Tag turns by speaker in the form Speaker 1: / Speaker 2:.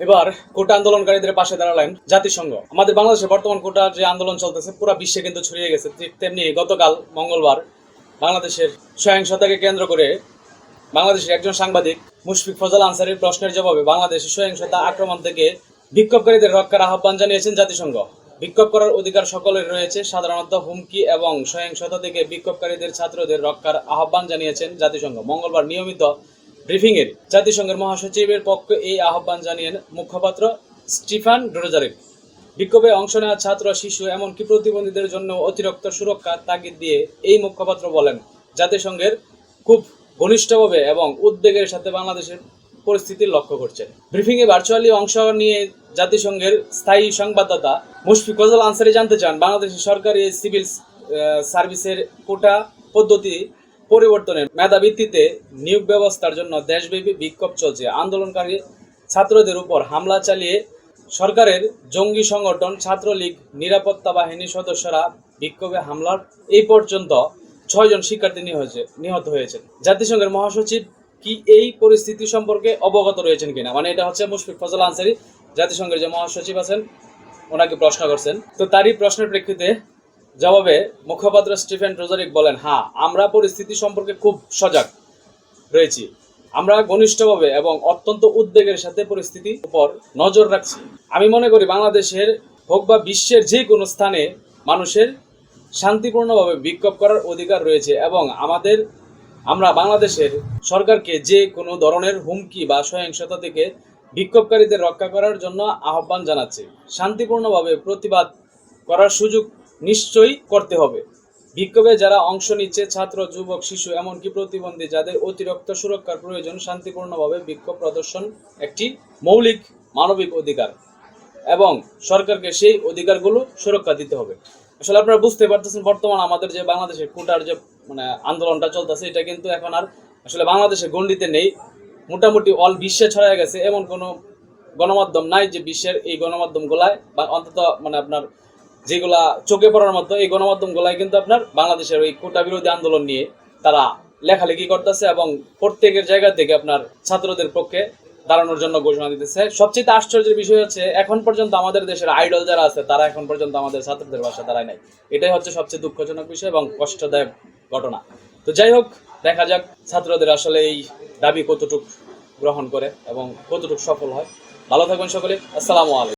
Speaker 1: এবার কোটা আন্দোলনকারীদের পাশে দাঁড়ালেন জাতিসংঘ। আমাদের বাংলাদেশে বর্তমান কোটা যে আন্দোলন চলতেছে, পুরো বিশ্বে কিন্তু ছড়িয়ে গেছে। তেমনি গতকাল মঙ্গলবার বাংলাদেশের সহিংসতাকে কেন্দ্র করে বাংলাদেশের একজন সাংবাদিক মুশফিক ফজল আনসারির প্রশ্নের জবাবে বাংলাদেশের সহিংসতা আক্রমণ থেকে বিক্ষোভকারীদের রক্ষার আহ্বান জানিয়েছেন জাতিসংঘ। বিক্ষোভ করার অধিকার সকলের রয়েছে। সাধারণত হুমকি এবং সহিংসতা থেকে বিক্ষোভকারীদের ছাত্রদের রক্ষার আহ্বান জানিয়েছেন জাতিসংঘ। মঙ্গলবার নিয়মিত ব্রিফিংয়ের জাতিসংঘের মহাসচিবের পক্ষে এই আহ্বান জানিয়েন মুখপাত্র স্টিফান ড্রোজারিক বিক্ষোভে অংশ নেওয়া ছাত্র, শিশু, এমনকি প্রতিবন্ধীদের জন্য অতিরিক্ত সুরক্ষার তাগিদ দিয়ে এই মুখপাত্র বলেন, জাতিসংঘের খুব ঘনিষ্ঠভাবে এবং উদ্বেগের সাথে বাংলাদেশের পরিস্থিতি লক্ষ্য করছেন ব্রিফিংয়ে ভার্চুয়ালি অংশ নিয়ে জাতিসংঘের স্থায়ী সংবাদদাতা মুশফিক ফজল আনসারি জানতে চান, বাংলাদেশের সরকারি সিভিল সার্ভিসের কোটা পদ্ধতি পরিবর্তনের মেধাভিত্তিতে নিয়োগ ব্যবস্থার জন্য দেশব্যাপী বিক্ষোভ চলছে। আন্দোলনকারী ছাত্রদের উপর হামলা চালিয়ে সরকারের জঙ্গি সংগঠন ছাত্রলীগ নিরাপত্তা বাহিনীর সদস্যরা বিক্ষোভে হামলার এই পর্যন্ত ছয়জন শিক্ষার্থী নিহত নিহত হয়েছেন। জাতিসংঘের মহাসচিব কি এই পরিস্থিতি সম্পর্কে অবগত রয়েছেন কিনা? মানে এটা হচ্ছে মুশফিক ফজল আনসারি, জাতিসংঘের যে মহাসচিব আছেন, ওনাকে প্রশ্ন করছেন। তো তারই প্রশ্নের প্রেক্ষিতে জবাবে মুখপাত্র স্টিফেন রোজারিক বলেন হ্যাঁ আমরা পরিস্থিতি সম্পর্কে খুব সজাগ রয়েছি। আমরা ঘনিষ্ঠভাবে এবং অত্যন্ত উদ্বেগের সাথে পরিস্থিতির উপর নজর রাখছি। আমি মনে করি বাংলাদেশের হোক বা বিশ্বের যে কোনো স্থানে মানুষের শান্তিপূর্ণভাবে বিক্ষোভ করার অধিকার রয়েছে এবং আমাদের, আমরা বাংলাদেশের সরকারকে যে কোনো ধরনের হুমকি বা সহিংসতা থেকে বিক্ষোভকারীদের রক্ষা করার জন্য আহ্বান জানাচ্ছি। শান্তিপূর্ণভাবে প্রতিবাদ করার সুযোগ নিশ্চয়ই করতে হবে। বিক্ষোভে যারা অংশ নিচ্ছে, ছাত্র, যুবক, শিশু, এমনকি প্রতিবন্ধী, যাদের অতিরিক্ত সুরক্ষার প্রয়োজন, শান্তিপূর্ণভাবে বিক্ষোভ প্রদর্শন একটি মৌলিক মানবিক অধিকার এবং সরকারকে সেই অধিকারগুলো সুরক্ষা দিতে হবে। আসলে আপনারা বুঝতে পারতেছেন, বর্তমান আমাদের যে বাংলাদেশের কোটার যে মানে আন্দোলনটা চলতেছে, এটা কিন্তু এখন আর আসলে বাংলাদেশের গণ্ডিতে নেই। মোটামুটি অল বিশ্বে ছড়ায় গেছে। এমন কোনো গণমাধ্যম নাই যে বিশ্বের এই গণমাধ্যম গোলায় বা অন্তত মানে আপনার যেগুলা চোখে পড়ার মতো এই গণমাধ্যম গোলায় কিন্তু আপনার বাংলাদেশের ওই কোটা বিরোধী আন্দোলন নিয়ে তারা লেখালেখি করতেছে এবং প্রত্যেকের জায়গা থেকে আপনার ছাত্রদের পক্ষে দাঁড়ানোর জন্য ঘোষণা দিতেছে। সবচেয়ে আশ্চর্যের বিষয় হচ্ছে, এখন পর্যন্ত আমাদের দেশের আইডল যারা আছে, তারা এখন পর্যন্ত আমাদের ছাত্রদের ভাষা দাঁড়ায় নাই। এটাই হচ্ছে সবচেয়ে দুঃখজনক বিষয় এবং কষ্টদায়ক ঘটনা। তো যাই হোক, দেখা যাক ছাত্রদের আসলে এই দাবি কতটুক গ্রহণ করে এবং কতটুক সফল হয়। ভালো থাকবেন সকলে। আসসালামু আলাইকুম।